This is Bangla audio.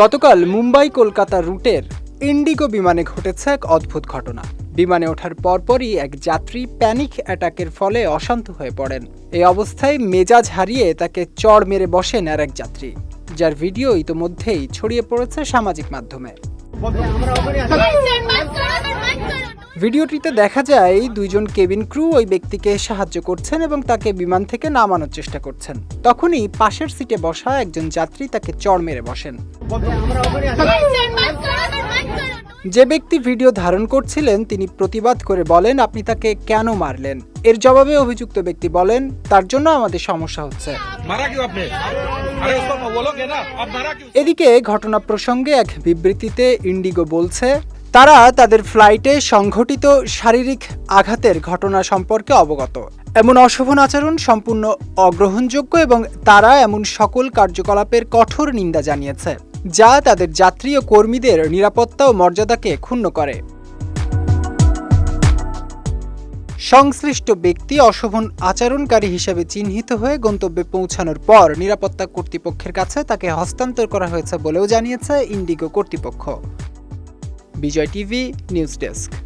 গতকাল মুম্বাই কলকাতা রুটের ইন্ডিগো বিমানে ঘটেছে এক অদ্ভুত ঘটনা। বিমানে ওঠার পরপরই এক যাত্রী প্যানিক অ্যাটাকের ফলে অশান্ত হয়ে পড়েন। এই অবস্থায় মেজাজ হারিয়ে তাকে চড় মেরে বসেন আর এক যাত্রী, যার ভিডিও ইতোমধ্যেই ছড়িয়ে পড়েছে সামাজিক মাধ্যমে। ভিডিওটিতে দেখা যায় দুইজন কেবিন ক্রু ওই ব্যক্তিকে সাহায্য করছেন এবং তাকে বিমান থেকে নামানোর চেষ্টা করছেন। তখনই পাশের সিটে বসা একজন যাত্রী তাকে চড় মেরে বসেন। যে ব্যক্তি ভিডিও ধারণ করছিলেন তিনি প্রতিবাদ করে বলেন আপনি তাকে কেন মারলেন? এর জবাবে অভিযুক্ত ব্যক্তি বলেন তার জন্য আমাদের সমস্যা হচ্ছে। এদিকে ঘটনা প্রসঙ্গে এক বিবৃতিতে ইন্ডিগো বলছে তারা তাদের ফ্লাইটে সংঘটিত শারীরিক আঘাতের ঘটনা সম্পর্কে অবগত। এমন অশোভন আচরণ সম্পূর্ণ অগ্রহণযোগ্য এবং তারা এমন সকল কার্যকলাপের কঠোর নিন্দা জানিয়েছে। যা তাদের যাত্রী ও কর্মীদের নিরাপত্তা ও মর্যাদাকে ক্ষুণ্ণ করে। সংশ্লিষ্ট ব্যক্তি অশোভন আচরণকারী হিসেবে চিহ্নিত হয়ে গন্তব্যে পৌঁছানোর পর নিরাপত্তা কর্তৃপক্ষের কাছে তাকে হস্তান্তর করা হয়েছে বলেও জানিয়েছে ইন্ডিগো কর্তৃপক্ষ। Bijoy TV, news desk.